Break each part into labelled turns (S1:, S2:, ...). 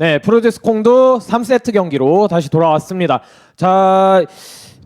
S1: 네, 프로듀스 콩도 3세트 경기로 다시 돌아왔습니다. 자,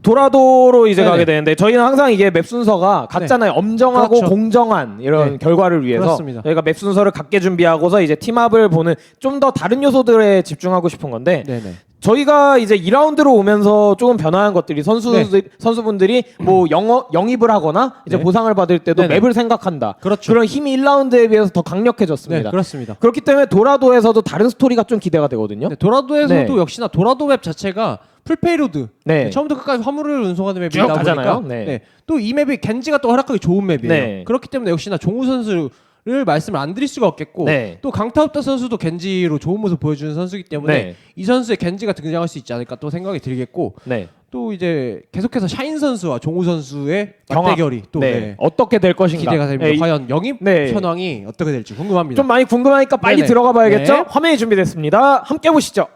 S1: 도라도로 이제
S2: 네네.
S1: 가게 되는데 저희는 항상 이게 맵 순서가 같잖아요. 엄정하고
S2: 그렇죠.
S1: 공정한 이런
S2: 네.
S1: 결과를 위해서
S2: 그렇습니다.
S1: 저희가 맵 순서를 갖게 준비하고서 이제 팀합을 보는 좀 더 다른 요소들에 집중하고 싶은 건데
S2: 네네.
S1: 저희가 이제 2라운드로 오면서 조금 변화한 것들이 선수
S2: 네.
S1: 선수분들이 뭐 영어 영입을 하거나 이제
S2: 네.
S1: 보상을 받을 때도
S2: 네네.
S1: 맵을 생각한다.
S2: 그렇죠.
S1: 런 힘이 1라운드에 비해서 더 강력해졌습니다.
S2: 네, 그렇습니다.
S1: 그렇기 때문에 도라도에서도 다른 스토리가 좀 기대가 되거든요.
S2: 네, 도라도에서도
S1: 네.
S2: 역시나 도라도 맵 자체가 풀페이로드
S1: 네.
S2: 네, 처음부터 끝까지 화물을 운송하는 맵이다
S1: 쭉
S2: 보니까
S1: 가잖아요. 네.
S2: 네. 또 이 맵이 겐지가 또 활약하기 좋은 맵이에요.
S1: 네.
S2: 그렇기 때문에 역시나 종우 선수 를 말씀을 안 드릴 수가 없겠고
S1: 네.
S2: 또 강타업다 선수도 겐지로 좋은 모습 보여주는 선수이기 때문에
S1: 네.
S2: 이 선수의 겐지가 등장할 수 있지 않을까 또 생각이 들겠고
S1: 네.
S2: 또 이제 계속해서 샤인 선수와 종우 선수의
S1: 경합.
S2: 맞대결이 또
S1: 네.
S2: 네,
S1: 어떻게 될 것인가.
S2: 기대가 됩니다.
S1: 네, 이-
S2: 과연 영입
S1: 네.
S2: 현황이 어떻게 될지 궁금합니다.
S1: 좀 많이 궁금하니까 빨리
S2: 네네.
S1: 들어가 봐야겠죠?
S2: 네.
S1: 화면이 준비됐습니다. 함께 보시죠.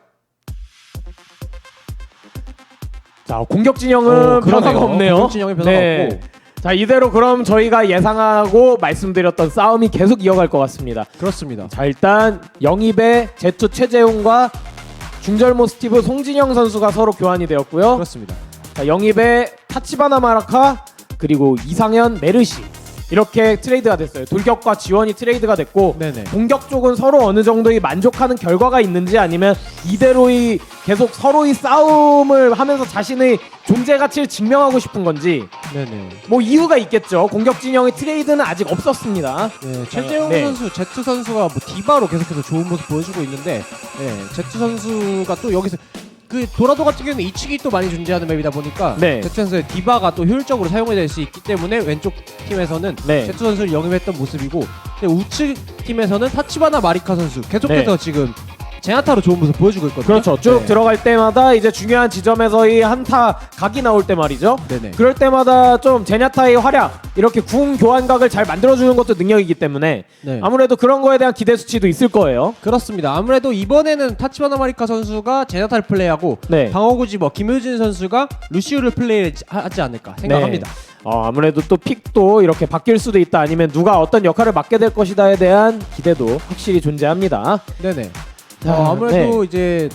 S1: 자, 공격 진영은
S2: 오, 그러네요.
S1: 변화가 없네요.
S2: 공격 진영에 변화가 없고.
S1: 자, 이대로 그럼 저희가 예상하고 말씀드렸던 싸움이 계속 이어갈 것 같습니다.
S2: 그렇습니다.
S1: 자, 일단 영입의 제투 최재훈과 중절모 스티브 송진영 선수가 서로 교환이 되었고요.
S2: 그렇습니다.
S1: 자, 영입의 타치바나 마라카 그리고 이상현 메르시 이렇게 트레이드가 됐어요. 돌격과 지원이 트레이드가 됐고
S2: 네네.
S1: 공격 쪽은 서로 어느 정도의 만족하는 결과가 있는지 아니면 이대로의 계속 서로의 싸움을 하면서 자신의 존재 가치를 증명하고 싶은 건지
S2: 네네.
S1: 뭐 이유가 있겠죠. 공격 진영의 트레이드는 아직 없었습니다.
S2: 네, 최재용
S1: 네.
S2: 선수, 제트 선수가 뭐 디바로 계속해서 좋은 모습 보여주고 있는데, 네, 제트 선수가 또 여기서 그 도라도 같은 경우는 이측이 또 많이 존재하는 맵이다 보니까
S1: 네.
S2: 제트 선수의 디바가 또 효율적으로 사용될 수 있기 때문에 왼쪽 팀에서는
S1: 네.
S2: 제트 선수를 영입했던 모습이고, 근데 우측 팀에서는 타치바나 마리카 선수 계속해서
S1: 네.
S2: 지금 제나타로 좋은 모습 보여주고 있거든요.
S1: 그렇죠. 쭉
S2: 네.
S1: 들어갈 때마다 이제 중요한 지점에서의 한타 각이 나올 때 말이죠.
S2: 네네.
S1: 그럴 때마다 좀 제냐타의 활약 이렇게 궁 교환각을 잘 만들어주는 것도 능력이기 때문에
S2: 네.
S1: 아무래도 그런 거에 대한 기대 수치도 있을 거예요.
S2: 그렇습니다. 아무래도 이번에는 타치바나 마리카 선수가 제나타를 플레이하고
S1: 네.
S2: 방어구지 뭐 김효진 선수가 루시우를 플레이하지 않을까 생각합니다.
S1: 네. 어, 아무래도 또 픽도 이렇게 바뀔 수도 있다 아니면 누가 어떤 역할을 맡게 될 것이다에 대한 기대도 확실히 존재합니다.
S2: 네네.
S1: 자,
S2: 어, 아무래도
S1: 네.
S2: 이제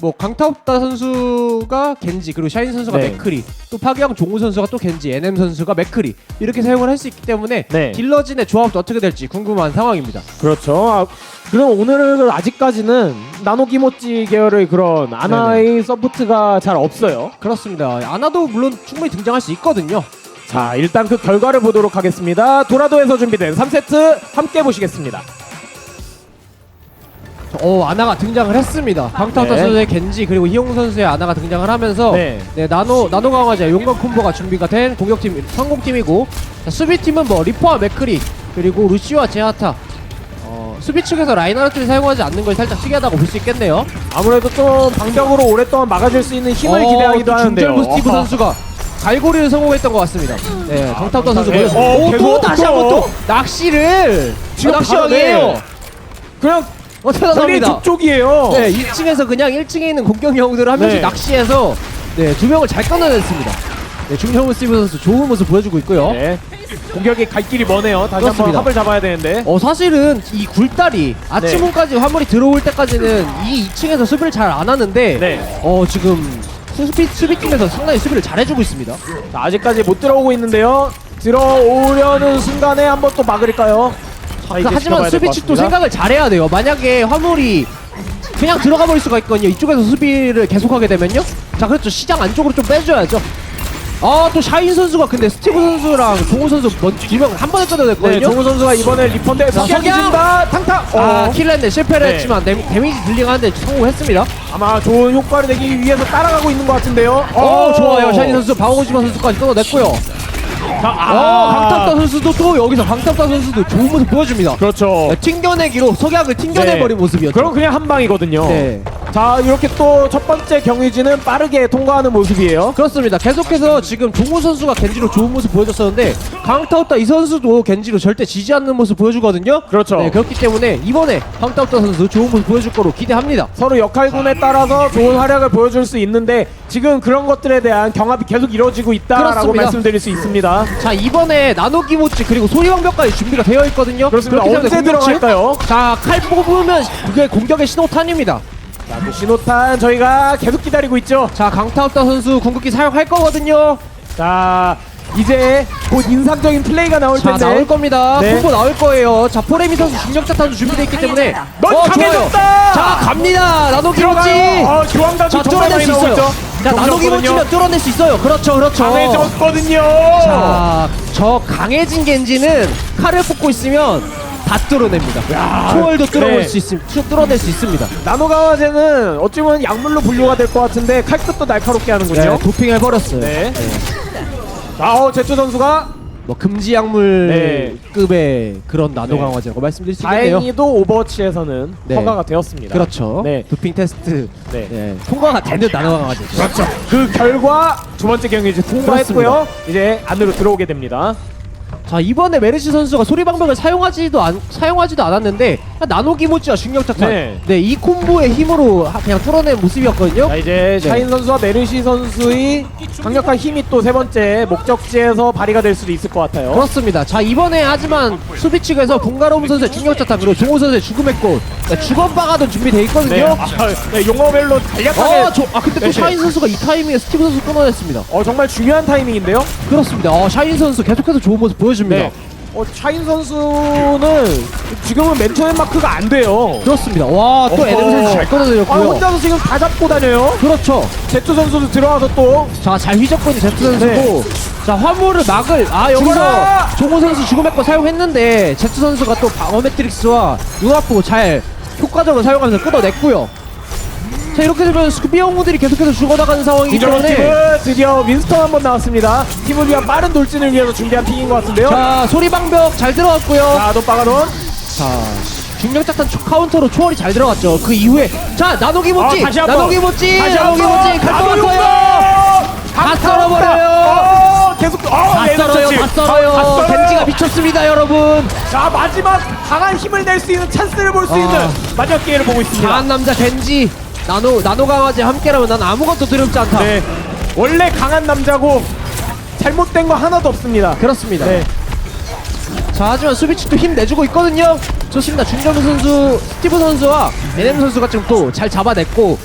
S2: 뭐 강타없다 선수가 겐지 그리고 샤인 선수가
S1: 네.
S2: 맥크리 또 파기왕 종우 선수가 또 겐지 NM 선수가 맥크리 이렇게 사용을 할 수 있기 때문에
S1: 네.
S2: 딜러진의 조합도 어떻게 될지 궁금한 상황입니다.
S1: 그렇죠. 아, 그럼 오늘은 아직까지는 나노기모찌 계열의 그런 아나의 서포트가 잘 없어요.
S2: 그렇습니다. 아나도 물론 충분히 등장할 수 있거든요.
S1: 자, 일단 그 결과를 보도록 하겠습니다. 도라도에서 준비된 3세트 함께 보시겠습니다.
S2: 어 아나가 등장을 했습니다. 강타없다
S1: 네.
S2: 선수의 겐지 그리고 이용 선수의 아나가 등장을 하면서
S1: 네.
S2: 네, 나노 나노 강화제 용광 콤보가 준비가 된 공격팀 성공팀이고 자, 수비팀은 뭐 리퍼와 맥크리 그리고 루시와 제하타 어, 수비 측에서 라인하르트를 사용하지 않는 걸 살짝 특이하다고 볼 수 있겠네요.
S1: 아무래도 좀 방벽으로 오랫동안 막아줄 수 있는 힘을
S2: 어,
S1: 기대하기도
S2: 또
S1: 하는데요.
S2: 중절 부 스티브
S1: 어허.
S2: 선수가 갈고리를 성공했던 것 같습니다. 네, 강타없다 선수
S1: 네,
S2: 보여주고
S1: 어,
S2: 오, 또
S1: 계속,
S2: 다시
S1: 또.
S2: 한번 또 낚시를
S1: 지금
S2: 어, 낚시
S1: 바로,
S2: 왕이에요.
S1: 네. 그냥
S2: 어, 대단합니다.
S1: 족족이에요.
S2: 네, 2층에서 그냥 1층에 있는 공격형들을 한 명씩
S1: 네.
S2: 낚시해서 네, 두 명을 잘 끊어냈습니다. 네, 중형우 스티브 선수 좋은 모습 보여주고 있고요.
S1: 네. 공격이 갈 길이 머네요. 다시 한번
S2: 그렇습니다.
S1: 합을 잡아야 되는데.
S2: 어 사실은 이 굴다리 아치문까지 화물이 들어올 때까지는 이 2층에서 수비를 잘 안 하는데
S1: 네.
S2: 어 지금 수비 수비팀에서 상당히 수비를 잘 해주고 있습니다.
S1: 자, 아직까지 못 들어오고 있는데요. 들어오려는 순간에 한번 또 막을까요? 자, 이제
S2: 그, 하지만 수비 측도. 생각을 잘해야 돼요. 만약에 화물이 그냥 들어가 버릴 수가 있거든요. 이쪽에서 수비를 계속하게 되면요. 자 그렇죠. 시장 안쪽으로 좀 빼줘야죠. 아 또 샤인 선수가 근데 스티브 선수랑 종우 선수 두명 한 번에.
S1: 네, 종우 선수가 이번에 리펀데
S2: 자,
S1: 석양이
S2: 석양!
S1: 준다. 탕탕. 어.
S2: 아 킬했는데 실패를
S1: 네.
S2: 했지만 데미, 데미지 딜링하는데 성공했습니다.
S1: 아마 좋은 효과를 내기 위해서 따라가고 있는 것 같은데요.
S2: 어 좋아요 샤니 선수 방어지마 선수까지 끊어냈고요
S1: 자,
S2: 어 강탑다 선수도 또 여기서 강탑다 선수도 좋은 모습 보여줍니다
S1: 그렇죠.
S2: 네, 튕겨내기로 석양을 튕겨내버린
S1: 네.
S2: 모습이었죠
S1: 그럼 그냥 한 방이거든요.
S2: 네.
S1: 자 이렇게 또 첫 번째 경유지는 빠르게 통과하는 모습이에요.
S2: 그렇습니다. 계속해서 지금 종우 선수가 겐지로 좋은 모습 보여줬었는데 강타우타 이 선수도 겐지로 절대 지지 않는 모습 보여주거든요.
S1: 그렇죠.
S2: 네, 그렇기 때문에 이번에 강타우타 선수 좋은 모습 보여줄 거로 기대합니다.
S1: 서로 역할군에 따라서 좋은 활약을 보여줄 수 있는데 지금 그런 것들에 대한 경합이 계속 이루어지고 있다라고
S2: 그렇습니다.
S1: 말씀드릴 수 있습니다.
S2: 자 이번에 나노기 모찌 그리고 소리방벽까지 준비가 되어 있거든요.
S1: 그렇습니다.
S2: 그렇기 때문에
S1: 언제
S2: 공격치?
S1: 들어갈까요?
S2: 자칼 뽑으면 그게 공격의 신호탄입니다.
S1: 자, 그 신호탄 저희가 계속 기다리고 있죠.
S2: 자 강타우타 선수 궁극기 사용할 거거든요.
S1: 자, 이제 곧 인상적인 플레이가 나올
S2: 자
S1: 텐데.
S2: 나올 겁니다.
S1: 네.
S2: 콤보 나올 거예요. 자 포레미 선수 중력자 탄도 준비되어 있기 때문에
S1: 넌
S2: 어,
S1: 강해졌다!
S2: 좋아요. 자 갑니다. 나노기 모찌.
S1: 들어가요. 어, 교환각이
S2: 자
S1: 정말
S2: 뚫어낼
S1: 많이
S2: 수
S1: 나오고
S2: 있어요.
S1: 있죠.
S2: 자 나노기. 모찌면 뚫어낼 수 있어요. 그렇죠, 그렇죠.
S1: 강해졌거든요.
S2: 자, 저 강해진 겐지는 칼을 뽑고 있으면 다 뚫어냅니다.
S1: 야,
S2: 초월도 뚫어낼
S1: 네.
S2: 수 있음, 뚫- 뚫어낼 수 있습니다.
S1: 나노가와제는 어찌 보면 약물로 분류가 될 것 같은데 칼끝도 날카롭게 하는군요.
S2: 네, 도핑을 버렸어요.
S1: 네. 자, 어, 제투 선수가
S2: 뭐 금지 약물
S1: 네.
S2: 급의 그런 나노
S1: 네.
S2: 강화제라고 말씀드릴 수 있겠네요.
S1: 다행히도 오버워치에서는
S2: 네.
S1: 허가가 되었습니다.
S2: 그렇죠.
S1: 네.
S2: 도핑 테스트
S1: 네.
S2: 네, 통과가 되는 나노 강화제죠.
S1: 그렇죠. 그 결과 두 번째 경기 이제 통과했고요. 이제 안으로 들어오게 됩니다.
S2: 자 이번에 메르시 선수가 소리 방벽을 사용하지도 않, 사용하지도 않았는데 그냥 나노 기 모찌와 중력자탄
S1: 네.
S2: 네이 콤보의 힘으로 하- 그냥 뚫어낸 모습이었거든요.
S1: 자 이제
S2: 네.
S1: 샤인 선수와 메르시 선수의 강력한 힘이 또 세 번째 목적지에서 발휘가 될 수도 있을 것 같아요.
S2: 그렇습니다. 자 이번에 하지만 수비 측에서 봉가로움 선수의 중력자탄 그리고 종호 선수의 죽음의 꽃 네, 주건박아도 준비돼
S1: 네,
S2: 있거든요.
S1: 아, 네 용어별로 간략하게.
S2: 아, 저, 아 근데 또
S1: 네.
S2: 샤인 선수가 이 타이밍에 스티브 선수 끊어냈습니다.
S1: 어 정말 중요한 타이밍인데요.
S2: 그렇습니다. 어, 샤인 선수 계속해서 좋은 모습 보여줍니다.
S1: 네. 어 샤인 선수는 지금은 맨처맨 마크가 안 돼요.
S2: 그렇습니다. 와 또
S1: 어허.
S2: 에덴 선수 잘
S1: 아
S2: 끊어내렸고요.
S1: 혼자서 지금 다 잡고 다녀요.
S2: 그렇죠.
S1: 제투 선수도 들어와서 또
S2: 자 잘 휘젓고 있는 제트 선수고 자 화물을 막을 아 여기서! 종호 선수 죽음의 거 사용했는데 제트 선수가 또 방어 매트릭스와 눈앞으로 잘 효과적으로 사용하면서 끊어냈고요. 자 이렇게 되면 스쿠비 영웅들이 계속해서 죽어나가는 상황이기 때문에
S1: 팀은 드디어 윈스턴 한 번 나왔습니다. 팀을 위한 빠른 돌진을 위해서 준비한 픽인 것 같은데요.
S2: 자 소리방벽 잘 들어갔고요.
S1: 자, 노빠가돈.
S2: 자 중력자탄 초- 카운터로 초월이 잘 들어갔죠. 그 이후에 자 나노기
S1: 아, 다시 한 번.
S2: 나노기
S1: 다시
S2: 나노기
S1: 한 번.
S2: 모찌 갈
S1: 나노
S2: 것
S1: 용감!
S2: 같아요. 다 썰어버려요.
S1: 어, 계속 어,
S2: 다
S1: 레이더
S2: 썰어요,
S1: 터치.
S2: 다 썰어요.
S1: 다 썰어요.
S2: 겐지가 미쳤습니다, 여러분.
S1: 자, 마지막 강한 힘을 낼 수 있는 찬스를 볼 수
S2: 아.
S1: 있는 마지막 기회를 보고 있습니다.
S2: 강한 남자 겐지. 나노 나노 강아지 함께라면 난 아무것도 두렵지 않다.
S1: 네. 원래 강한 남자고 잘못된 거 하나도 없습니다.
S2: 그렇습니다.
S1: 네.
S2: 자, 하지만 수비측도 힘 내주고 있거든요. 좋습니다. 준정 선수, 스티브 선수와 NM 선수가 지금 또 잘 잡아냈고.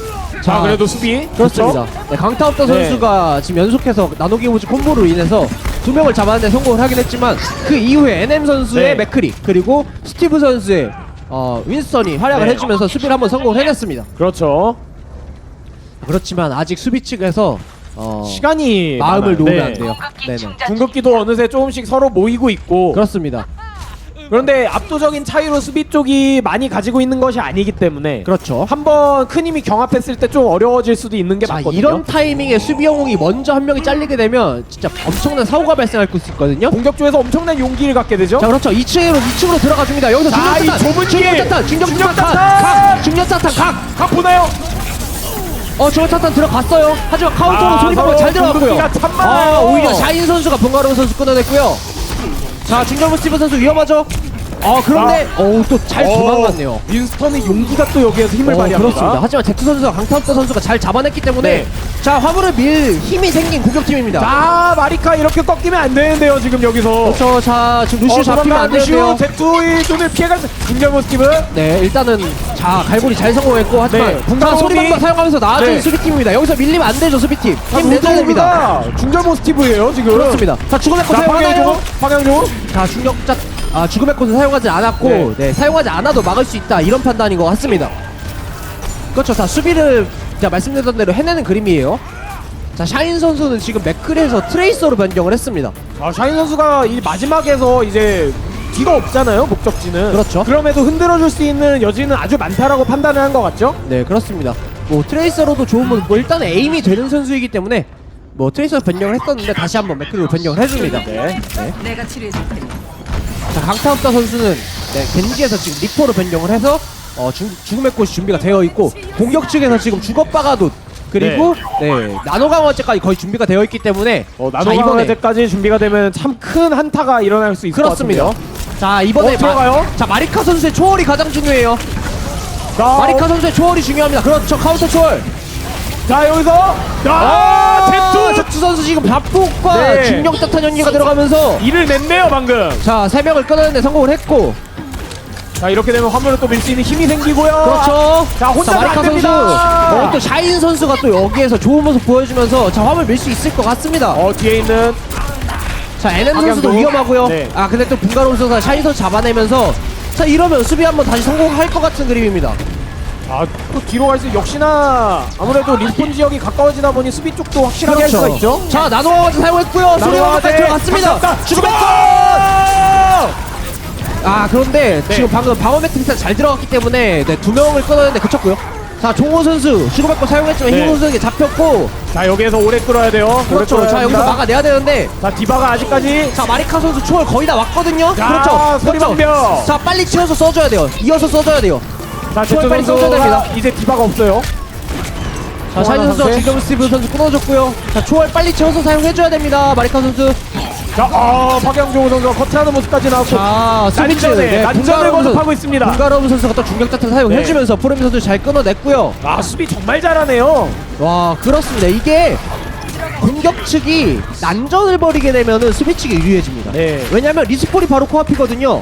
S1: 자, 그래도 수비.
S2: 그렇습니다. 네, 강타업다
S1: 네.
S2: 선수가 지금 연속해서 나노기 모지 콤보로 인해서 두 명을 잡았는데 성공을 하긴 했지만 그 이후에 NM 선수의
S1: 네.
S2: 맥크리 그리고 스티브 선수의 어, 윈스턴이 활약을
S1: 네.
S2: 해주면서 수비를 한번 성공을 해냈습니다.
S1: 그렇죠.
S2: 그렇지만 아직 수비 측에서 어,
S1: 시간이
S2: 마음을
S1: 남아요.
S2: 놓으면
S1: 네.
S2: 안 돼요. 네네.
S1: 궁극기도 어느새 조금씩 서로 모이고 있고
S2: 그렇습니다.
S1: 그런데 압도적인 차이로 수비 쪽이 많이 가지고 있는 것이 아니기 때문에
S2: 그렇죠.
S1: 한번 큰 힘이 경합했을 때 좀 어려워질 수도 있는 게
S2: 자
S1: 맞거든요.
S2: 이런 타이밍에 수비 영웅이 먼저 한 명이 잘리게 되면 진짜 엄청난 사고가 발생할 수 있거든요.
S1: 공격 쪽에서 엄청난 용기를 갖게 되죠.
S2: 자 그렇죠 2층으로 2층으로 들어가 줍니다. 여기서
S1: 자, 이
S2: 중력자탄
S1: 좁은 길!
S2: 중력자탄 중력자탄
S1: 중력자탄!
S2: 각 각.
S1: 각 보나요?
S2: 어 중력자탄 들어갔어요. 하지만 카운터로
S1: 아,
S2: 소리방울
S1: 서로
S2: 잘 들어갔고요.
S1: 공격기가 참 많아요.
S2: 아 오히려 샤인 선수가 번가로운 선수 끊어냈고요. 자 중정부 스티븐 선수 위험하죠. 아 그런데 어우 또 잘
S1: 어,
S2: 도망갔네요.
S1: 윈스턴의 용기가 또 여기에서 힘을
S2: 어,
S1: 발휘합니다.
S2: 그렇습니다. 하지만 제트 선수가 강타업터 선수가 잘 잡아냈기 때문에
S1: 네.
S2: 자 화물을 밀 힘이 생긴 공격팀입니다.
S1: 자, 마리카 이렇게 꺾이면 안 되는데요, 지금 여기서.
S2: 그렇죠. 자 지금 루시오
S1: 어,
S2: 잡히면 안 되는데요.
S1: 제투의 눈을 피해갈 수 김정우 스티브.
S2: 네 일단은 자 갈고리 잘 성공했고 하지만
S1: 네,
S2: 자
S1: 분광호흡이-
S2: 소리방법 사용하면서 나아진
S1: 네.
S2: 수비팀입니다. 여기서 밀리면 안 되죠 수비팀. 힘 내줘야 됩니다.
S1: 중절모 스티브예요, 지금.
S2: 그렇습니다. 자 죽음의 꽃
S1: 자,
S2: 사용하나요?
S1: 방향적으로.
S2: 자 중력자 아 죽음의 꽃을 사용하지 않았고
S1: 네.
S2: 네. 사용하지 않아도 막을 수 있다 이런 판단인 것 같습니다. 그렇죠. 자 수비를 제가 말씀드렸던 대로 해내는 그림이에요. 자 샤인 선수는 지금 맥클에서 트레이서로 변경을 했습니다.
S1: 아, 샤인 선수가 이 마지막에서 이제 뒤가 없잖아요, 목적지는.
S2: 그렇죠.
S1: 그럼에도 흔들어줄 수 있는 여지는 아주 많다라고 판단을 한 것 같죠?
S2: 네 그렇습니다. 뭐 트레이서로도 좋은 뭐, 뭐 일단 에임이 되는 선수이기 때문에 뭐 트레이서 변경을 했었는데 다시 한번 맥클로 변경을 해줍니다.
S1: 네.
S3: 내가 치료해줄 테니
S2: 자 강타업다 선수는 네, 겐지에서 지금 리퍼로 변경을 해서 어, 중, 죽음의 꽃이 준비가 되어 있고 공격 측에서 지금 주걱박아도 그리고 네. 나노 강화제까지 거의 준비가 되어 있기 때문에
S1: 어,
S2: 자, 이번에
S1: 강화제까지 준비가 되면 참 큰 한타가 일어날 수 있을
S2: 그렇습니다.
S1: 것 같은데요.
S2: 자 이번에
S1: 어, 들어가요?
S2: 자 마리카 선수의 초월이 가장 중요해요.
S1: 자,
S2: 마리카 선수의 초월이 중요합니다. 그렇죠 카운터 초월.
S1: 자 여기서 아, 제투
S2: 제투 선수 지금 밥폭과
S1: 네.
S2: 중력 자탄 연기가 들어가면서
S1: 이를 냈네요 방금.
S2: 자세 명을 끊어내는데 성공을 했고
S1: 자 이렇게 되면 화물을 또 밀 수 있는 힘이 생기고요.
S2: 그렇죠.
S1: 자, 혼자는
S2: 마리카
S1: 안
S2: 선수
S1: 됩니다.
S2: 어, 또 샤인 선수가 또 여기에서 좋은 모습 보여주면서 자 화물 밀 수 있을 것 같습니다.
S1: 어 뒤에 있는
S2: 자 에렌 선수도
S1: 박양도.
S2: 위험하고요.
S1: 네.
S2: 아 근데 또 분가로 선수가 샤인 선수 잡아내면서 자 이러면 수비 한번 다시 성공할 것 같은 그림입니다.
S1: 아또 뒤로 갈수 있- 역시나 아무래도 리스폰 지역이 가까워지다 보니 수비 쪽도 확실하게 할 수가 있죠.
S2: 자 나노 강화제 사용했고요. 소리 강화제 들어갔습니다.
S1: 죽었
S2: 아 그런데
S1: 네.
S2: 지금 방금 방어 매트리스가 잘 들어갔기 때문에 네, 두 명을 끊었는데 그쳤고요. 자 종호 선수 주고받고 사용했지만
S1: 네.
S2: 희호 선수에게 잡혔고
S1: 자 여기에서 오래 끌어야 돼요. 오래
S2: 그렇죠.
S1: 끌어야
S2: 자 여기서
S1: 합니다.
S2: 막아내야 되는데
S1: 자 디바가 아직까지
S2: 자 마리카 선수 초월 거의 다 왔거든요.
S1: 자,
S2: 그렇죠.
S1: 소리 방벽.
S2: 자 빨리 치워서 써줘야 돼요. 이어서 써줘야 돼요.
S1: 자
S2: 초월
S1: 제트
S2: 빨리 써줘야
S1: 선수가
S2: 됩니다.
S1: 이제 디바가 없어요.
S2: 자 샤인 선수와
S1: 상태.
S2: 지금 스티브 선수 끊어줬고요. 자 초월 빨리 채워서 사용해줘야 됩니다. 마리카 선수.
S1: 자, 아 박영종 선수가 커트하는 모습까지 나왔고
S2: 자 스피치
S1: 난전에 난전을 거듭하고 있습니다.
S2: 분가로브 선수가 또 중격자탄 사용해주면서 포레미 선수 잘 끊어냈고요.
S1: 아 수비 정말 잘하네요.
S2: 와 그렇습니다. 이게 공격 측이 난전을 벌이게 되면은 수비 측이 유리해집니다.
S1: 네.
S2: 왜냐하면 리스폴이 바로 코앞이거든요.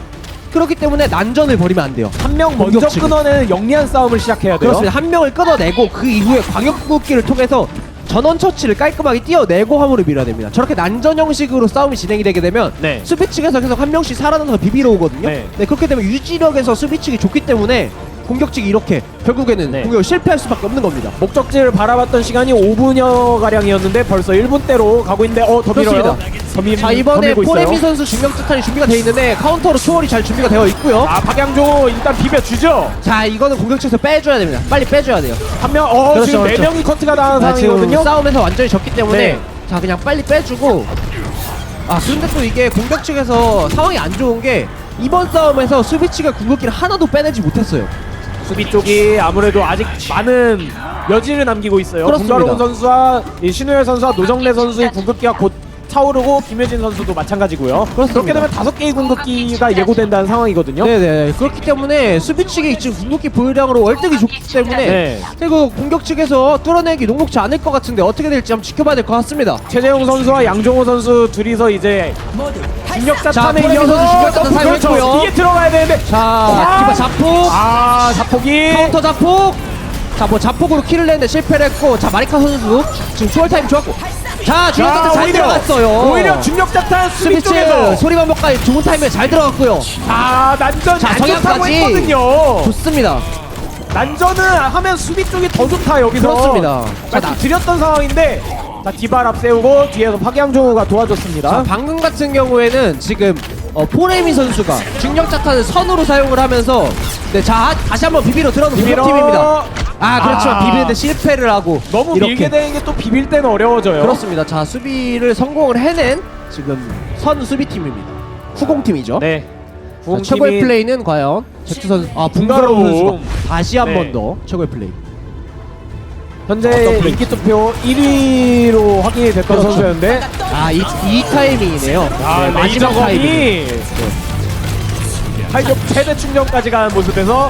S2: 그렇기 때문에 난전을 벌이면 안 돼요.
S1: 한 명 먼저
S2: 공격 측은.
S1: 끊어내는 영리한 싸움을 시작해야 돼요.
S2: 그렇습니다. 한 명을 끊어내고 그 이후에 광역 무기를 통해서 전원 처치를 깔끔하게 띄어내고 화물을 밀어야 됩니다. 저렇게 난전 형식으로 싸움이 진행이 되게 되면
S1: 네.
S2: 수비 측에서 계속 한 명씩 살아나서 비비러 오거든요.
S1: 네.
S2: 네. 그렇게 되면 유지력에서 수비 측이 좋기 때문에 공격 측이 이렇게 결국에는
S1: 네.
S2: 공격을 실패할 수밖에 없는 겁니다.
S1: 목적지를 바라봤던 시간이 5분여 가량이었는데 벌써 1분대로 가고 있는데 어더 밀어요. 더 밀- 자더
S2: 이번에 포레미. 선수 중력자탄이 준비가 되어 있는데 카운터로 초월이 잘 준비가 되어 있고요.
S1: 아 박양조 일단 비벼주죠.
S2: 자 이거는 공격 측에서 빼줘야 됩니다. 빨리 빼줘야 돼요.
S1: 한 명, 어
S2: 그렇죠,
S1: 지금 네
S2: 그렇죠.
S1: 명이 커트가 나온
S2: 아, 지금
S1: 상황이거든요.
S2: 싸움에서 완전히 졌기 때문에
S1: 네.
S2: 자 그냥 빨리 빼주고 아 그런데 또 이게 공격 측에서 상황이 안 좋은 게 이번 싸움에서 수비 측의 궁극기를 하나도 빼내지 못했어요.
S1: 수비 쪽이 아무래도 아직 많은 여지를 남기고 있어요.
S2: 그렇습니다.
S1: 김가로운 선수와 이 신우열 선수와 노정래 선수의 궁극기가 곧 차오르고 김효진 선수도 마찬가지고요.
S2: 그렇습니다.
S1: 그렇게 되면 다섯 개의 궁극기가 예고된다는 상황이거든요.
S2: 네네 그렇기 때문에 수비 측이 지금 궁극기 보유량으로 월등히 좋기 때문에
S1: 네.
S2: 그리고 공격 측에서 뚫어내기 녹록지 않을 것 같은데 어떻게 될지 한번 지켜봐야 될 것 같습니다.
S1: 최재용 선수와 양종호 선수 둘이서 이제 중력자
S2: 자,
S1: 탄에 이어서
S2: 선수 중력자탄
S1: 어, 그렇죠.
S2: 사용했고요.
S1: 이게 들어가야 되는데
S2: 자
S1: 아!
S2: 디바 자폭
S1: 아 자폭이
S2: 카운터 자폭 자 뭐 자폭으로 킬을 냈는데 실패를 했고 자 마리카 선수 지금 추월 타임 좋았고 자 중력자탄 잘 들어갔어요.
S1: 오히려 중력자탄 수비 쪽에서
S2: 소리방법까지 좋은 타임에 잘 들어갔고요.
S1: 아 난전
S2: 자,
S1: 안 좋다고
S2: 성향까지.
S1: 했거든요.
S2: 좋습니다.
S1: 난전은 하면 수비 쪽이 더 좋다 여기서
S2: 그렇습니다. 자, 나-
S1: 말씀드렸던 상황인데 자 디발 앞세우고 뒤에서 박양종호가 도와줬습니다
S2: 자, 방금 같은 경우에는 지금 어, 포레미 선수가 중력자탄을 선으로 사용을 하면서 네, 자 다시 한번 비비로 들어오는. 공격팀입니다. 아 그렇지만
S1: 아.
S2: 비비는데 실패를 하고
S1: 너무
S2: 이렇게
S1: 밀게 되는 게 또 비빌 때는 어려워져요
S2: 그렇습니다. 자 수비를 성공을 해낸 지금 선 수비팀입니다. 후공팀이죠.
S1: 네
S2: 자, 최고의 플레이는 과연 제트 선수 아 선수가 다시 한
S1: 네.
S2: 번 더 최고의 플레이.
S1: 현재
S2: 어떤 플레이?
S1: 인기 투표 1위로 확인이 됐던
S2: 그렇죠.
S1: 선수였는데
S2: 아이 이 타이밍이네요.
S1: 아
S2: 네, 마지막 타이밍.
S1: 레이저건이 타이격 최대 충전까지 가는 모습에서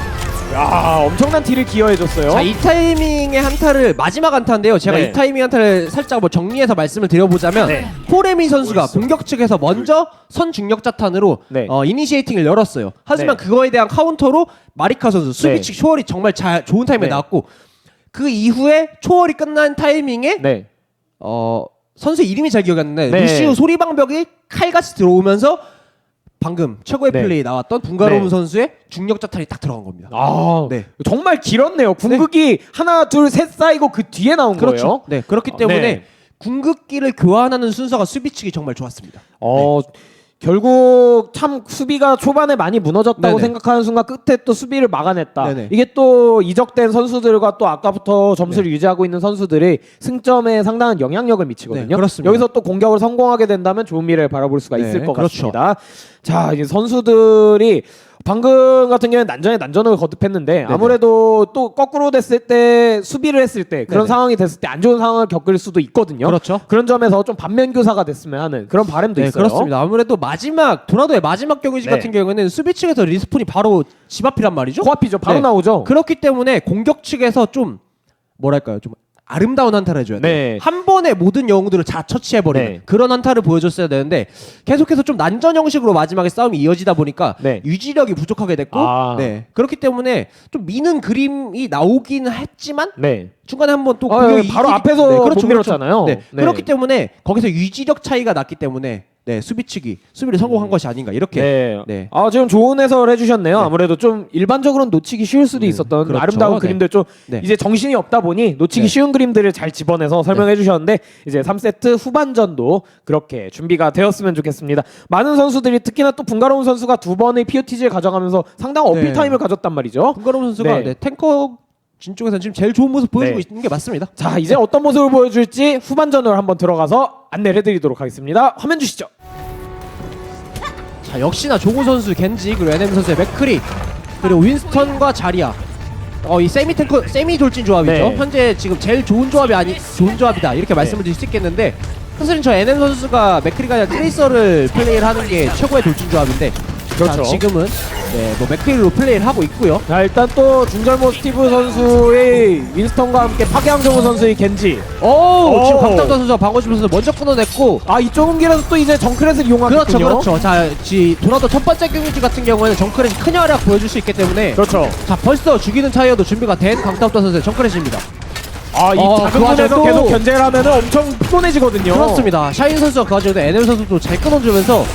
S1: 야 엄청난 티를 기여해줬어요
S2: 자, 이 타이밍의 한타를 마지막 한타인데요. 제가
S1: 네.
S2: 이 타이밍 한타를 살짝 뭐 정리해서 말씀을 드려보자면
S1: 네.
S2: 포레미 선수가 공격 측에서 먼저 선 중력자탄으로
S1: 네.
S2: 어, 이니시에이팅을 열었어요. 하지만
S1: 네.
S2: 그거에 대한 카운터로 마리카 선수 수비
S1: 네.
S2: 측 초월이 정말 잘 좋은 타이밍에
S1: 네.
S2: 나왔고 그 이후에 초월이 끝난 타이밍에
S1: 네
S2: 어 선수 이름이 잘 기억이 안 나는데
S1: 네.
S2: 루시우 소리방벽이 칼같이 들어오면서 방금 최고의
S1: 네.
S2: 플레이 나왔던 분가로움
S1: 네.
S2: 선수의 중력자탄이 딱 들어간 겁니다.
S1: 아,
S2: 네.
S1: 정말 길었네요. 궁극이 하나, 둘, 셋 쌓이고 그 뒤에 나온
S2: 그렇죠.
S1: 거예요.
S2: 네, 그렇기
S1: 어,
S2: 때문에
S1: 네.
S2: 궁극기를 교환하는 순서가 수비 측이 정말 좋았습니다.
S1: 어, 결국 참 수비가 초반에 많이 무너졌다고
S2: 네네.
S1: 생각하는 순간 끝에 또 수비를 막아냈다.
S2: 네네.
S1: 이게 또 이적된 선수들과 또 아까부터 점수를 유지하고 있는 선수들이 승점에 상당한 영향력을 미치거든요.
S2: 네, 그렇습니다.
S1: 여기서 또 공격을 성공하게 된다면 좋은 미래를 바라볼 수가
S2: 네,
S1: 있을 것
S2: 그렇죠.
S1: 같습니다. 자, 이제 선수들이 방금 같은 경우에 난전에 난전을 거듭했는데 아무래도 또 거꾸로 됐을 때 수비를 했을 때 그런
S2: 네네.
S1: 상황이 됐을 때 안 좋은 상황을 겪을 수도 있거든요.
S2: 그렇죠.
S1: 그런 점에서 좀 반면 교사가 됐으면 하는 그런 바람도
S2: 네,
S1: 있어요.
S2: 그렇습니다. 아무래도 마지막 도나도의 마지막 경기
S1: 네.
S2: 같은 경우에는 수비 측에서 리스폰이 바로 집 앞이란 말이죠.
S1: 코앞이죠. 바로
S2: 네.
S1: 나오죠.
S2: 그렇기 때문에 공격 측에서 좀 뭐랄까요, 좀 아름다운 한타를 해줘야 돼요.
S1: 네.
S2: 한 번에 모든 영웅들을 다 처치해버리는
S1: 네.
S2: 그런 한타를 보여줬어야 되는데 계속해서 좀 난전 형식으로 마지막에 싸움이 이어지다 보니까
S1: 네.
S2: 유지력이 부족하게 됐고
S1: 아.
S2: 네. 그렇기 때문에 좀 미는 그림이 나오긴 했지만
S1: 네.
S2: 중간에 한번 또
S1: 아,
S2: 공격이
S1: 바로
S2: 이기기-
S1: 앞에서 못 밀었잖아요.
S2: 네.
S1: 네.
S2: 그렇기 때문에 거기서 유지력 차이가 났기 때문에 네 수비 측이 수비를 성공한 것이 아닌가 이렇게
S1: 네.
S2: 네.
S1: 아 지금 좋은 해설 해주셨네요. 아무래도 좀 일반적으로는 놓치기 쉬울 수도
S2: 네,
S1: 있었던
S2: 그렇죠.
S1: 아름다운
S2: 네.
S1: 그림들 좀
S2: 네.
S1: 이제 정신이 없다 보니 놓치기
S2: 네.
S1: 쉬운 그림들을 잘 집어내서 설명해 주셨는데 이제 3세트 후반전도 그렇게 준비가 되었으면 좋겠습니다. 많은 선수들이 특히나 또 분가로운 선수가 두 번의 POTG를 가져가면서 상당한 어필
S2: 네.
S1: 타임을 가졌단 말이죠.
S2: 분가롬 선수가
S1: 네.
S2: 네. 탱커 진 쪽에서는 지금 제일 좋은 모습 보여주고
S1: 네.
S2: 있는 게 맞습니다.
S1: 자 이제 어떤 모습을 보여줄지 후반전으로 한번 들어가서 안내를 해드리도록 하겠습니다. 화면 주시죠.
S2: 자 역시나 조고 선수 겐지 그리고 NM 선수의 맥크리 그리고 윈스턴과 자리아 어이 세미 탱커 세미 돌진 조합이죠.
S1: 네.
S2: 현재 지금 제일 좋은 조합이 아니 좋은 조합이다 이렇게 말씀을 드릴 수 있겠는데 사실은 저 NM 선수가 맥크리가 아니라 트레이서를 플레이를 하는 게 최고의 돌진 조합인데
S1: 그렇죠.
S2: 자, 지금은 네 뭐 맥크리로 플레이를 하고 있고요.
S1: 자 일단 또 중절모 스티브 선수의 윈스턴과 함께 파괴항정우 선수의 겐지.
S2: 오, 지금
S1: 오.
S2: 박담다 선수와 방어준 선수 먼저 끊어냈고.
S1: 아 이쪽은 길에서 또 이제 정크렛을 이용하겠군요
S2: 그렇죠 그렇죠. 자 지, 도나도 첫 번째 경기 같은 경우에는 정크렛이 큰 활약 보여줄 수 있기 때문에.
S1: 그렇죠.
S2: 자 벌써 죽이는 타이어도 준비가 된 강타업다 선수의 정크렛입니다.
S1: 아이
S2: 어,
S1: 작은
S2: 그
S1: 문에서
S2: 와중에 또-
S1: 계속 견제를 하면 엄청 피곤해지거든요.
S2: 그렇습니다. 샤인 선수가 그 와중에 NM 선수도 잘 끊어주면서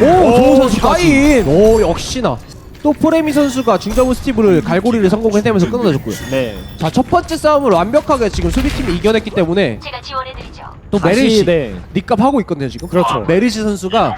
S2: 오,
S1: 오,
S2: 좋은 선수까지
S1: 샤인.
S2: 오 역시나 또 포레미 선수가 중저우 스티브를 갈고리를 성공해내면서 끊어내줬고요
S1: 네
S2: 자 첫 번째 싸움을 완벽하게 지금 수비팀이 이겼기 때문에
S3: 제가 지원해드리죠.
S2: 또
S1: 다시,
S2: 메르시
S1: 네.
S2: 닉값 하고 있거든요 지금
S1: 그렇죠.
S2: 메르시 선수가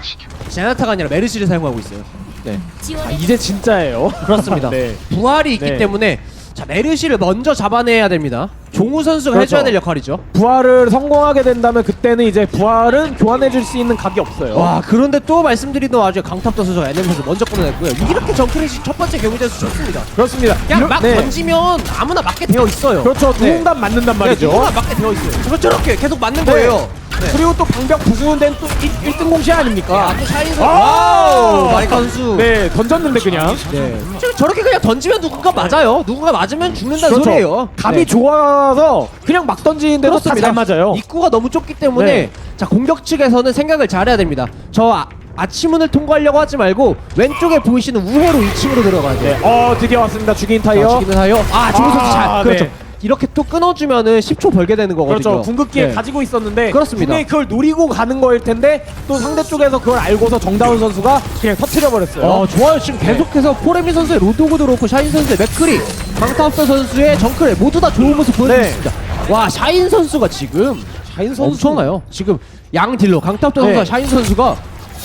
S2: 제나타가 아니라 메르시를 사용하고 있어요 네
S1: 아. 이제 진짜예요
S2: 그렇습니다.
S1: 네.
S2: 부활이 있기
S1: 네.
S2: 때문에 자 메르시를 먼저 잡아내야 됩니다. 종우 선수가
S1: 그렇죠.
S2: 해줘야 될 역할이죠.
S1: 부활을 성공하게 된다면 그때는 이제 부활은 교환해줄 수 있는 각이 없어요
S2: 와 그런데 또 말씀드리던 와중에 강탑도 선수가 NM 선수 먼저 끊어냈고요. 이렇게 정크렛이 첫 번째 경기에서 좋습니다.
S1: 그렇습니다
S2: 그냥
S1: 이런-
S2: 막
S1: 네.
S2: 던지면 아무나 맞게 되어 있어요.
S1: 그렇죠
S2: 네.
S1: 누군가 맞는단
S2: 네,
S1: 말이죠
S2: 누구나 맞게 되어 있어요. 저 저렇게 계속 맞는
S1: 네.
S2: 거예요. 네.
S1: 그리고 또 방벽 부수는 데는 또 1, 등 공시 아닙니까
S2: 아, 또 선수.
S1: 와우!
S2: 와우, 마리카 선수.
S1: 네 던졌는데 그냥
S2: 네. 저- 저렇게 그냥 던지면 누군가 맞아요. 누군가 맞으면 죽는다는 소리예요.
S1: 감이
S2: 네.
S1: 좋아서 그냥 막 던지는데도 다잘 맞아요
S2: 입구가 너무 좁기 때문에
S1: 네.
S2: 자 공격 측에서는 생각을 잘해야 됩니다. 저 아, 아치문을 통과하려고 하지 말고 왼쪽에 보이시는 우회로 2층으로 들어가야 돼요.
S1: 네. 어 드디어 왔습니다 죽인
S2: 자,
S1: 타이어
S2: 죽이는 사이요. 아, 주무 선수
S1: 아,
S2: 잘. 그렇죠.
S1: 네.
S2: 이렇게 또 끊어주면은 10초 벌게 되는 거거든요.
S1: 그렇죠. 궁극기에
S2: 네.
S1: 가지고 있었는데
S2: 그렇습니다.
S1: 분명히 그걸 노리고 가는 거일 텐데 또 상대 쪽에서 그걸 알고서 정다운 선수가 그냥 터트려 버렸어요.
S2: 어 좋아요 지금 계속해서 포레미 선수의 로도그도 그렇고 샤인 선수의 맥크리 강타업서 선수의 정크레 모두 다 좋은 모습 보여주고
S1: 네.
S2: 있습니다 와 샤인 선수가 지금
S1: 샤인 선수
S2: 엄청나요 지금 양 딜러 강타업서
S1: 네.
S2: 선수와 샤인 선수가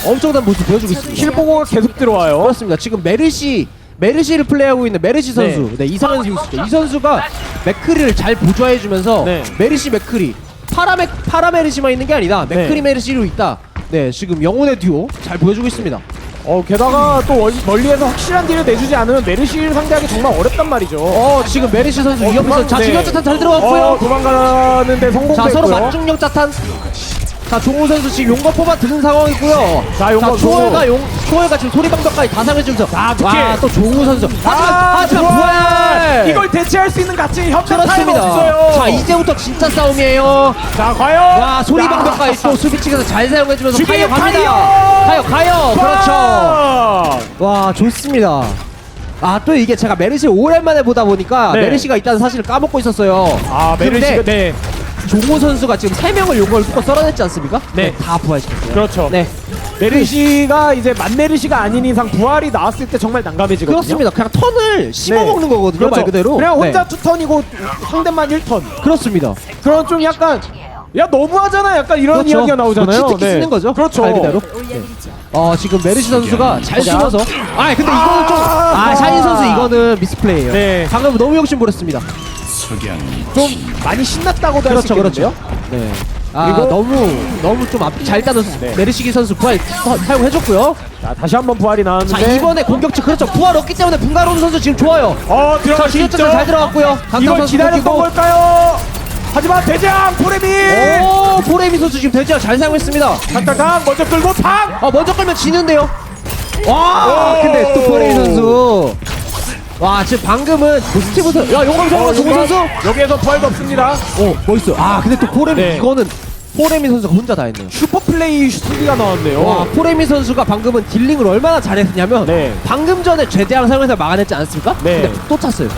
S2: 엄청난 모습 보여주고 있습니다
S1: 힐보고가 계속 들어와요.
S2: 그렇습니다. 지금 메르시 메르시를 플레이하고 있는 메르시 선수, 네, 이상현 선수죠. 이 선수가 맥크리를 잘 보좌해주면서
S1: 네.
S2: 메르시 맥크리 파라 맥 파라 메르시만 있는 게 아니라 맥크리
S1: 네.
S2: 메르시로 있다. 네, 지금 영혼의 듀오 잘 보여주고 있습니다.
S1: 어 게다가 또 멀- 멀리에서 확실한 딜을 내주지 않으면 메르시를 상대하기 정말 어렵단 말이죠.
S2: 어, 지금 메르시 선수 위협에서
S1: 도망-
S2: 자
S1: 네.
S2: 중력 자탄 잘 들어갔고요.
S1: 어, 도망가는데 성공됐고요.
S2: 자 서로 맞중력 자탄. 자 종호 선수 지금 용거 뽑아 드는 상황이고요.
S1: 자, 용거 종호.
S2: 용 초월가 지금 소리방벽까지 다
S1: 아, 두 개.
S2: 와또 종호 선수. 하지만
S1: 아,
S2: 하지만 부활.
S1: 이걸 대체할 수 있는 가치 협력 타임. 없어요.
S2: 자 이제부터 진짜 싸움이에요.
S1: 자 과연
S2: 와 소리 방벽까지 또 수비 측에서 잘 사용해주면서 타이어 갑니다.
S1: 타이어!
S2: 타이어 가요. 그렇죠.
S1: 그렇죠.
S2: 와 좋습니다. 아 또 이게 제가 메르시 오랜만에 보다 보니까
S1: 네.
S2: 메르시가 있다는 사실을 까먹고 있었어요.
S1: 아 메르시가
S2: 근데
S1: 네
S2: 종호 선수가 지금 세 명을 용걸 묶어 썰어냈지 않습니까?
S1: 네.
S2: 다 부활시켰어요.
S1: 그렇죠.
S2: 네
S1: 메르시가 이제 만메르시가 아닌 이상 부활이 나왔을 때 정말 난감해지거든요.
S2: 그렇습니다. 그냥 턴을 씹어 먹는 거거든요
S1: 그렇죠.
S2: 말 그대로.
S1: 그냥 혼자
S2: 네.
S1: 투 턴이고 상대만 1턴.
S2: 그렇습니다.
S1: 그런 좀 약간 야 너무하잖아 약간 이런
S2: 그렇죠.
S1: 이야기가 나오잖아요.
S2: 뭐 치트키 쓰는 거죠.
S1: 그렇죠.
S2: 말 그대로. 어 지금 메르시 선수가 잘. 숨어서. 아 근데 이거는 좀. 아
S1: 아,
S2: 샤인 선수 이거는 미스플레이예요.
S1: 네.
S2: 방금 너무 욕심 부렸습니다.
S1: 좀 많이 신났다고도
S2: 그렇죠,
S1: 있겠는데요.
S2: 네. 아
S1: 그리고-
S2: 너무 너무 좀 앞, 잘 따는
S1: 네.
S2: 메르시기 선수 부활 사- 사용해줬고요.
S1: 자 다시 한번 부활이
S2: 자
S1: 나왔는데
S2: 이번에 공격치 그렇죠 부활 없기 때문에 분가로운 선수 지금 좋아요.
S1: 어
S2: 자
S1: 들어갈 수 있죠.
S2: 시즌 잘 들어갔고요.
S1: 이걸
S2: 선수
S1: 기다렸던. 걸까요? 하지만 대장 포레미
S2: 오 보레미 선수 지금 대지가 잘 사용했습니다.
S1: 강강강 먼저 끌고 팡.
S2: 아 먼저 끌면 지는데요. 와
S1: 오!
S2: 근데 또 보레미 선수. 와 지금 방금은 스티브 선수 야 용감 선수 종 선수.
S1: 여기에서 부활도 없습니다.
S2: 오 멋있어. 아 근데 또 포레미
S1: 네.
S2: 이거는 포레미 선수가 혼자 다 했네요.
S1: 슈퍼 플레이 수비가 나왔네요.
S2: 와 포레미 선수가 방금은 딜링을 얼마나 잘했냐면
S1: 네.
S2: 방금 전에 최대한 사용해서 막아냈지 않습니까?
S1: 네.
S2: 근데 또 찼어요.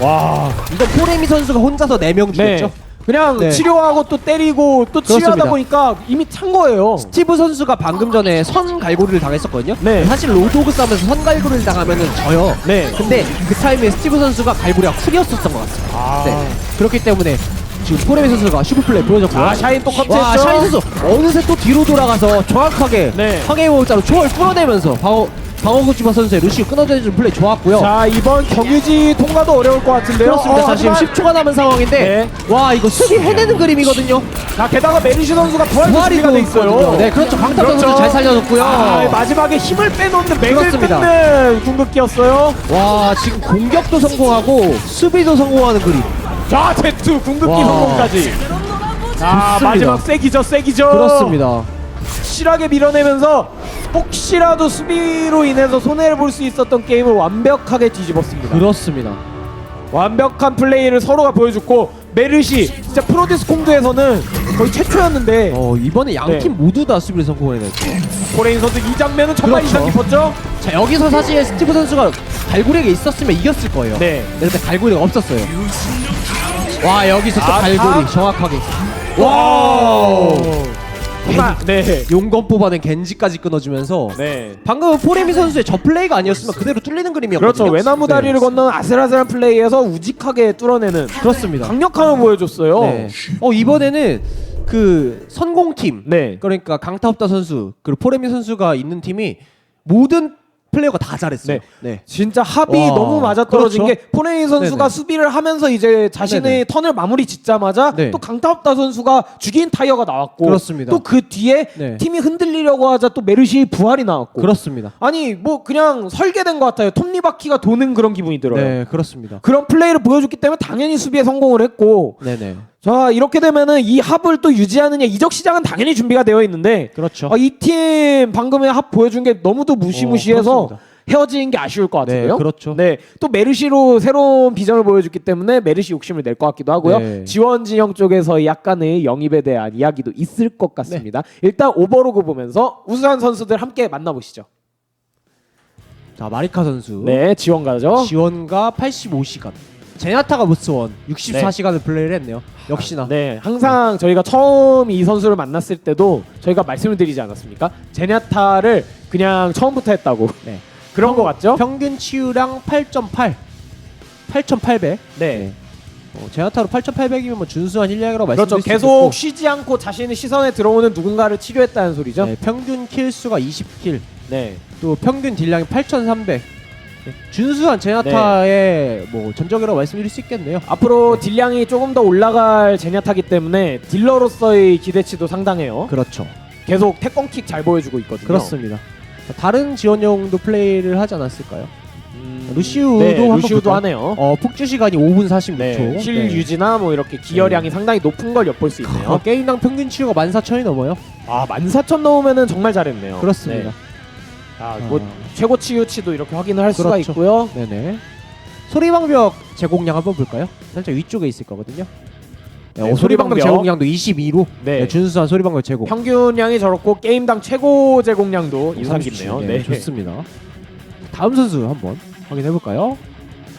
S1: 와.
S2: 이거 포레미 선수가 혼자서 4명
S1: 네.
S2: 죽였죠.
S1: 그냥
S2: 네.
S1: 치료하고 또 때리고 또 치료하다
S2: 그렇습니다.
S1: 보니까 이미 찬 거예요.
S2: 스티브 선수가 방금 전에 선 갈고리를 당했었거든요.
S1: 네.
S2: 사실 로드오그 싸움에서 선 갈고리를 당하면은 져요.
S1: 네.
S2: 근데 그 타임에 스티브 선수가 갈고리가 쿨이었었던 것 같습니다.
S1: 아.
S2: 네. 그렇기 때문에 지금 포레미 선수가 슈퍼플레이 보여줬고요.
S1: 아 샤인
S2: 또와
S1: 컵체했죠.
S2: 샤인 선수 어느새 또 뒤로 돌아가서 정확하게
S1: 네.
S2: 황해모자로 초월 뚫어내면서 방어 방어구지바 선수의 루시우 끊어져주는 플레이 좋았고요.
S1: 자 이번 경유지 통과도 어려울 것 같은데요.
S2: 그렇습니다.
S1: 어,
S2: 자 지금
S1: 하지만-
S2: 10초가 남은 상황인데
S1: 네.
S2: 와 이거 수비 해내는 그림이거든요.
S1: 자 게다가 메리시 선수가 부활
S2: 부활이
S1: 준비가 돼 있어요.
S2: 네 그렇죠. 강타
S1: 그렇죠.
S2: 선수 잘 살려줬고요.
S1: 아, 마지막에 힘을 빼놓는 맥을
S2: 그렇습니다.
S1: 끊는 궁극기였어요.
S2: 와 지금 공격도 성공하고 수비도 성공하는 그림.
S1: 자 Z 궁극기
S2: 와.
S1: 성공까지. 자
S2: 좋습니다.
S1: 마지막 세기죠 세기죠.
S2: 그렇습니다.
S1: 확실하게 밀어내면서 혹시라도 수비로 인해서 손해를 볼 수 있었던 게임을 완벽하게 뒤집었습니다.
S2: 그렇습니다.
S1: 완벽한 플레이를 서로가 보여줬고 메르시 진짜 프로듀스 콩드에서는 거의 최초였는데
S2: 어 이번에 양팀
S1: 네.
S2: 모두 다 수비를 성공해냈죠.
S1: 코레인 선수 이 장면은 정말
S2: 그렇죠.
S1: 인상 깊었죠?
S2: 자 여기서 사실 스티브 선수가 갈고리가 있었으면 이겼을 거예요.
S1: 네.
S2: 근데 갈고리가 없었어요. 와 여기서 또
S1: 아,
S2: 갈고리
S1: 아.
S2: 정확하게.
S1: 와 우.
S2: 겐-
S1: 네.
S2: 용검 뽑아낸 겐지까지 끊어주면서
S1: 네.
S2: 방금 포레미 선수의 저 플레이가 아니었으면 그대로 뚫리는 그림이었거든요.
S1: 그렇죠. 외나무 다리를
S2: 네.
S1: 건너는 아슬아슬한 플레이에서 우직하게 뚫어내는
S2: 그렇습니다.
S1: 강력함을 보여줬어요.
S2: 네. 어 이번에는 그 선공팀
S1: 네.
S2: 그러니까 강타업다 선수 그리고 포레미 선수가 있는 팀이 모든 플레이어가 다 잘했어요.
S1: 네. 진짜 합이
S2: 와,
S1: 너무 맞아떨어진
S2: 그렇죠.
S1: 게 포레인 선수가
S2: 네네.
S1: 수비를 하면서 이제 자신의
S2: 네네.
S1: 턴을 마무리 짓자마자
S2: 네.
S1: 또 강타업다 선수가 죽인 타이어가 나왔고
S2: 그렇습니다.
S1: 또 그 뒤에
S2: 네.
S1: 팀이 흔들리려고 하자 또 메르시 부활이 나왔고
S2: 그렇습니다.
S1: 아니 뭐 그냥 설계된 것 같아요 톱니바퀴가 도는 그런 기분이 들어요
S2: 네, 그렇습니다.
S1: 그런 플레이를 보여줬기 때문에 당연히 수비에 성공을 했고
S2: 네네.
S1: 자 이렇게 되면은 이 합을 또 유지하느냐 이적 시장은 당연히 준비가 되어 있는데
S2: 그렇죠.
S1: 이팀 방금의 합 보여준 게 너무도 무시무시해서
S2: 어, 그렇습니다.
S1: 헤어진 게 아쉬울 것 같은데요.
S2: 네, 그렇죠.
S1: 네, 또 메르시로 새로운 비전을 보여줬기 때문에 메르시 욕심을 낼 것 같기도 하고요.
S2: 네.
S1: 지원 진영 쪽에서 약간의 영입에 대한 이야기도 있을 것 같습니다. 일단 오버로그 보면서 우수한 선수들 함께 만나보시죠.
S2: 자 마리카 선수.
S1: 네, 지원 가죠.
S2: 지원가 85시간. 제나타가 무스원 64시간을 플레이를 했네요. 역시나.
S1: 네, 항상 저희가 처음 이 선수를 만났을 때도 저희가 말씀을 드리지 않았습니까? 제냐타를 그냥 처음부터 했다고.
S2: 네.
S1: 그런 거 같죠?
S2: 평균 치유량 8.8. 8,800.
S1: 네.
S2: 어, 제나타로 8,800이면 뭐 준수한 힐량이라고 말씀드릴
S1: 그렇죠.
S2: 수
S1: 계속
S2: 있겠고.
S1: 쉬지 않고 자신의 시선에 들어오는 누군가를 치료했다는 소리죠.
S2: 네, 평균 킬 수가 20킬.
S1: 네.
S2: 또 평균 딜량이 8,300. 네, 준수한 제나타의 뭐 전적이라고 말씀드릴 수 있겠네요.
S1: 앞으로 딜량이 조금 더 올라갈 제냐타기 때문에 딜러로서의 기대치도 상당해요.
S2: 그렇죠.
S1: 계속 태권킥 잘 보여주고 있거든요.
S2: 그렇습니다. 자, 다른 지원용도 플레이를 하지 않았을까요?
S1: 음,
S2: 루시우도
S1: 네,
S2: 한번
S1: 루시우도
S2: 볼까요?
S1: 하네요.
S2: 어, 폭주 시간이 5분 46초.
S1: 네, 힐 유지나 뭐 이렇게 기여량이 상당히 높은 걸 엿볼 수 있네요.
S2: 어, 게임당 평균 치유가 14,000이 넘어요.
S1: 아, 14,000 넣으면은 정말 잘했네요.
S2: 그렇습니다.
S1: 네. 아, 뭐
S2: 아.
S1: 최고 치 유치도 이렇게 확인을 할 수가
S2: 그렇죠.
S1: 있고요.
S2: 네네. 소리방벽 제공량 한번 볼까요? 살짝 위쪽에 있을 거거든요. 네,
S1: 네,
S2: 어, 소리방벽
S1: 소리방벽.
S2: 제공량도 22로
S1: 네.
S2: 네, 준수한 소리방벽 제공.
S1: 평균량이 저렇고 게임당 최고 제공량도 인상 깊네요.
S2: 네,
S1: 네.
S2: 좋습니다. 다음 선수 한번 확인해 볼까요?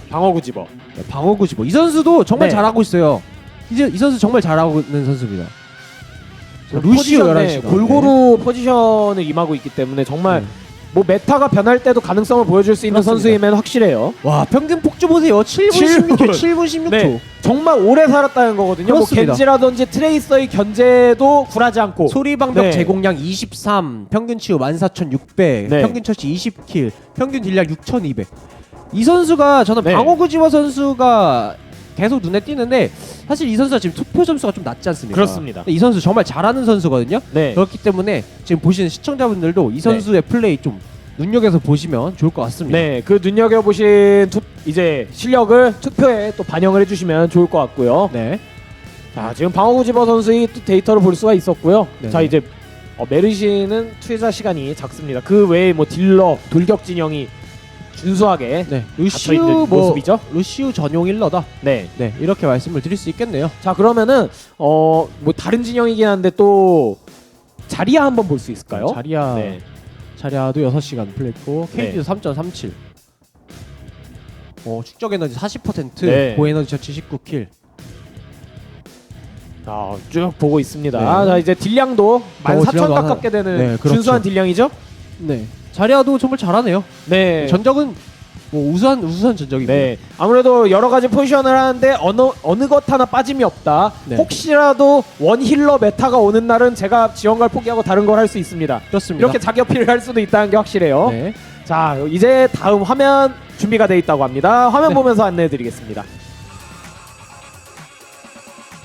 S1: 방어구 집어.
S2: 네, 방어구 집어. 이 선수도 정말
S1: 네.
S2: 잘하고 있어요. 이제 이 선수 정말 잘하고 있는 선수입니다. 자, 루시오
S1: 포지션,
S2: 11
S1: 네. 골고루 포지션을 임하고 있기 때문에 정말
S2: 네.
S1: 뭐 메타가 변할 때도 가능성을 보여줄 수 있는
S2: 그렇습니다.
S1: 선수이면 확실해요.
S2: 와 평균 폭주 보세요. 7분
S1: 7분.
S2: 16초, 7분 16초.
S1: 네, 정말 오래 살았다는 거거든요. 뭐
S2: 그렇습니다.
S1: 겐지라든지 트레이서의 견제도 굴하지 않고
S2: 소리 방벽
S1: 네.
S2: 제공량 23, 평균 치유 14,600,
S1: 네.
S2: 평균 처치 20킬, 평균 딜량 6,200. 이 선수가 저는
S1: 네.
S2: 방어 구지마 선수가 계속 눈에 띄는데 사실 이 선수가 지금 투표 점수가 좀 낮지 않습니까?
S1: 그렇습니다.
S2: 근데 이 선수 정말 잘하는 선수거든요.
S1: 네.
S2: 그렇기 때문에 지금 보시는 시청자분들도 이 선수의 플레이 좀 눈여겨서 보시면 좋을 것 같습니다.
S1: 네, 그 눈여겨 보신 이제 실력을 투표에 또 반영을 해주시면 좋을 것 같고요.
S2: 네.
S1: 자, 지금 방어구지버 선수의 또 데이터를 볼 수가 있었고요.
S2: 네네.
S1: 자, 이제 어, 메르시는 투자 시간이 작습니다. 그 외에 뭐 딜러, 돌격 진영이 준수하게
S2: 네. 루시우
S1: 있는
S2: 뭐
S1: 모습이죠.
S2: 루시우 전용 힐러다.
S1: 네.
S2: 네. 이렇게 말씀을 드릴 수 있겠네요.
S1: 자, 그러면은 어, 뭐 다른 진영이긴 한데 또 자리야 한번 볼 수 있을까요?
S2: 자리야
S1: 네.
S2: 자리아도 6시간 플레이했고
S1: 네.
S2: KD도 3.37 어, 축적 에너지 40%
S1: 네.
S2: 고에너지 처치 19킬
S1: 자, 쭉 보고 있습니다.
S2: 네.
S1: 자, 이제 딜량도 14,000
S2: 딜량도 하나-
S1: 가깝게 되는
S2: 네, 그렇죠.
S1: 준수한 딜량이죠?
S2: 네 자리아도 정말 잘하네요
S1: 네.
S2: 전적은 뭐 우수한 우수한 전적입니다
S1: 네. 아무래도 여러 가지 포지션을 하는데 어느 어느 것 하나 빠짐이 없다.
S2: 네.
S1: 혹시라도 원 힐러 메타가 오는 날은 제가 지원갈 포기하고 다른 걸 할 수 있습니다.
S2: 그렇습니다
S1: 이렇게 자기 어필을 할 수도 있다는 게 확실해요.
S2: 네.
S1: 자, 이제 다음 화면 준비가 돼 있다고 합니다. 화면
S2: 네.
S1: 보면서 안내해 드리겠습니다.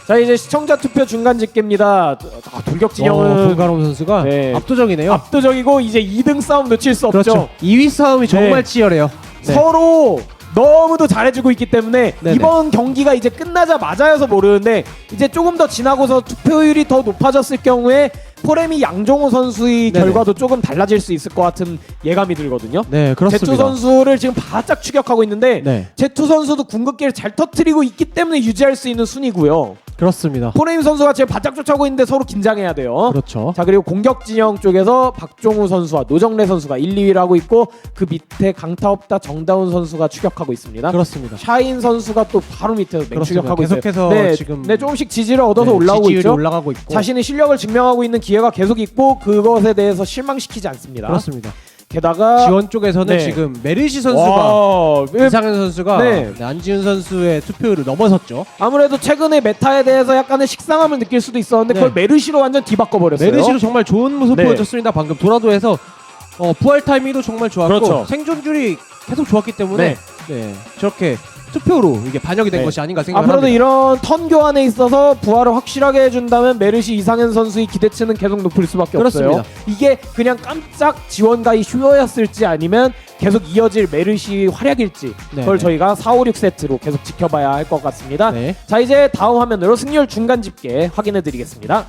S1: 자, 이제 시청자 투표 중간 집계입니다. 아, 돌격 진영은
S2: 분가롬 선수가
S1: 네.
S2: 압도적이네요
S1: 압도적이고 이제 2등 싸움 놓칠 수 없죠.
S2: 그렇죠 2위 싸움이 정말
S1: 네.
S2: 치열해요 네.
S1: 서로 너무도 잘해주고 있기 때문에
S2: 네네.
S1: 이번 경기가 이제 끝나자마자여서 모르는데 이제 조금 더 지나고서 투표율이 더 높아졌을 경우에 포레미 양종호 선수의
S2: 네네.
S1: 결과도 조금 달라질 수 있을 것 같은 예감이 들거든요.
S2: 네 그렇습니다
S1: 선수를 지금 바짝 추격하고 있는데
S2: 네
S1: 제투 선수도 궁극기를 잘 터트리고 있기 때문에 유지할 수 있는 순위고요.
S2: 그렇습니다
S1: 포레미 선수가 지금 바짝 쫓아오고 있는데 서로 긴장해야 돼요.
S2: 그렇죠
S1: 자 그리고 공격 진영 쪽에서 박종우 선수와 노정래 선수가 1, 2위를 하고 있고 그 밑에 강타없다 정다운 선수가 추격하고 있습니다.
S2: 그렇습니다
S1: 샤인 선수가 또 바로 밑에서. 맹추격하고.
S2: 계속해서
S1: 네,
S2: 지금
S1: 네 조금씩 지지를 얻어서
S2: 네,
S1: 올라오고
S2: 지지율이
S1: 있죠.
S2: 올라가고 있고
S1: 자신의 실력을 증명하고 있는 기회가 계속 있고 그것에 대해서 실망시키지 않습니다.
S2: 그렇습니다
S1: 게다가
S2: 지원 쪽에서는
S1: 네.
S2: 지금 메르시 선수가
S1: 와, 예,
S2: 이상현 선수가
S1: 네.
S2: 네, 안지훈 선수의 투표율을 넘어섰죠.
S1: 아무래도 최근에 메타에 대해서 약간의 식상함을 느낄 수도 있었는데
S2: 네.
S1: 그걸 메르시로 완전 뒤바꿔 버렸어요.
S2: 메르시로 정말 좋은 모습
S1: 네.
S2: 보여줬습니다. 방금 도라도에서 어, 부활 타이밍도 정말 좋았고
S1: 그렇죠.
S2: 생존줄이 계속 좋았기 때문에
S1: 네.
S2: 네. 저렇게 투표로 이게 반영이 된
S1: 네.
S2: 것이 아닌가
S1: 앞으로도
S2: 생각합니다.
S1: 이런 턴 교환에 있어서 부활을 확실하게 해준다면 메르시 이상현 선수의 기대치는 계속 높을 수밖에
S2: 그렇습니다.
S1: 없어요. 이게 그냥 깜짝 지원가의 쇼였을지 아니면 계속 이어질 메르시 활약일지
S2: 네,
S1: 그걸
S2: 네.
S1: 저희가 4, 5, 6 세트로 계속 지켜봐야 할 것 같습니다.
S2: 네.
S1: 자 이제 다음 화면으로 승률 중간 집계 확인해드리겠습니다.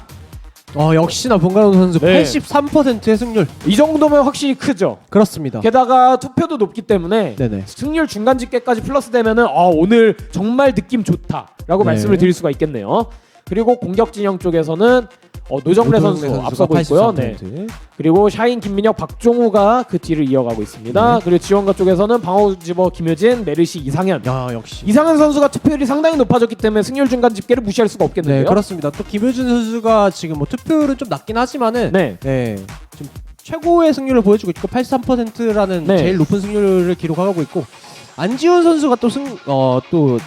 S2: 어, 역시나 본가론 선수
S1: 네.
S2: 83%의 승률.
S1: 이 정도면 확실히 크죠.
S2: 그렇습니다.
S1: 게다가 투표도 높기 때문에
S2: 네네.
S1: 승률 중간 집계까지 플러스 되면은 아 오늘 정말 느낌 좋다라고
S2: 네.
S1: 말씀을 드릴 수가 있겠네요. 그리고 공격 진영 쪽에서는 어, 노정래 선수 앞서고 있고요. 네.
S2: 83%.
S1: 그리고 샤인 김민혁 박종우가 그 뒤를 이어가고 있습니다.
S2: 네.
S1: 그리고 지원가 쪽에서는 방어지버 김효진 메르시 이상현.
S2: 야 역시.
S1: 이상현 선수가 투표율이 상당히 높아졌기 때문에 승률 중간 집계를 무시할 수가
S2: 네
S1: 없겠는데요.
S2: 그렇습니다. 또 김효준 선수가 지금 뭐 투표율은 좀 낮긴 하지만은
S1: 네.
S2: 네. 지금 최고의 승률을 보여주고 있고 83%라는
S1: 네.
S2: 제일 높은 승률을 기록하고 있고 안지훈 선수가 또승어또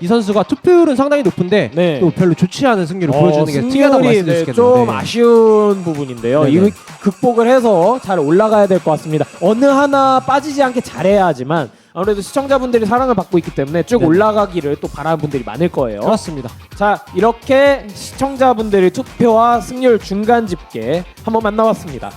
S2: 이 선수가 투표율은 상당히 높은데
S1: 네.
S2: 또 별로 좋지 않은 승률을
S1: 어,
S2: 보여주는 게 특이하다고
S1: 승률이,
S2: 말씀드릴 수
S1: 네,
S2: 있겠네요.
S1: 좀
S2: 네.
S1: 아쉬운 부분인데요.
S2: 네네.
S1: 이거 극복을 해서 잘 올라가야 될 것 같습니다. 어느 하나 빠지지 않게 잘해야 하지만 아무래도 시청자분들이 사랑을 받고 있기 때문에 쭉
S2: 네네.
S1: 올라가기를 또 바라는 분들이 많을 거예요.
S2: 그렇습니다.
S1: 자 이렇게 시청자분들의 투표와 승률 중간 집계 한번 만나봤습니다.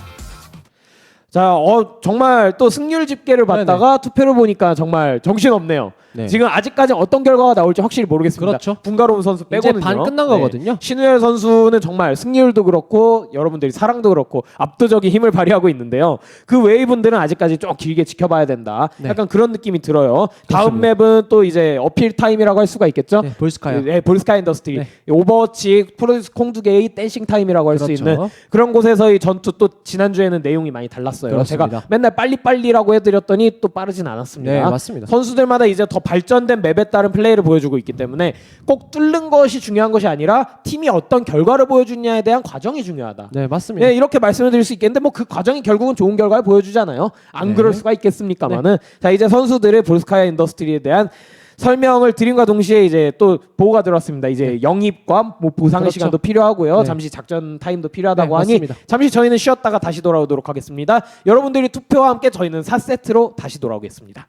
S1: 자, 어 정말 또 승률 집계를 받다가 투표를 보니까 정말 정신 없네요.
S2: 네.
S1: 지금 아직까지 어떤 결과가 나올지 확실히 모르겠습니다.
S2: 그렇죠.
S1: 분가로운 선수
S2: 이제
S1: 빼고는요.
S2: 반 끝난
S1: 네.
S2: 거거든요.
S1: 신우열 선수는 정말 승률도 그렇고 여러분들이 사랑도 그렇고 압도적인 힘을 발휘하고 있는데요. 그 외의 분들은 아직까지 좀 길게 지켜봐야 된다.
S2: 네.
S1: 약간 그런 느낌이 들어요. 다음. 맵은 또 이제 어필 타임이라고 할 수가 있겠죠.
S2: 네, 볼스카야.
S1: 네, 볼스카 인더스트리.
S2: 네.
S1: 오버워치 프로듀스 콩두개의 댄싱 타임이라고 할 수
S2: 그렇죠.
S1: 있는 그런 곳에서의 전투 또 지난주에는 내용이 많이 달랐어요. 느꼈어요.
S2: 그렇습니다.
S1: 제가 맨날 빨리빨리라고 해드렸더니 또 빠르진 않았습니다.
S2: 네, 맞습니다.
S1: 선수들마다 이제 더 발전된 맵에 따른 플레이를 보여주고 있기 때문에 꼭 뚫는 것이 중요한 것이 아니라 팀이 어떤 결과를 보여주냐에 대한 과정이 중요하다.
S2: 네, 맞습니다.
S1: 네, 이렇게 말씀을 드릴 수 있겠는데 뭐 그 과정이 결국은 좋은 결과를 보여주잖아요. 안
S2: 네.
S1: 그럴 수가 있겠습니까만은 자 이제 선수들의 볼스카야 인더스트리에 대한 설명을 드림과 동시에 이제 또 보고가 들어왔습니다. 이제 영입과 뭐 보상
S2: 그렇죠.
S1: 시간도 필요하고요.
S2: 네.
S1: 잠시 작전 타임도 필요하다고
S2: 네,
S1: 하니
S2: 맞습니다.
S1: 잠시 저희는 쉬었다가 다시 돌아오도록 하겠습니다. 여러분들이 투표와 함께 저희는 4세트로 다시 돌아오겠습니다.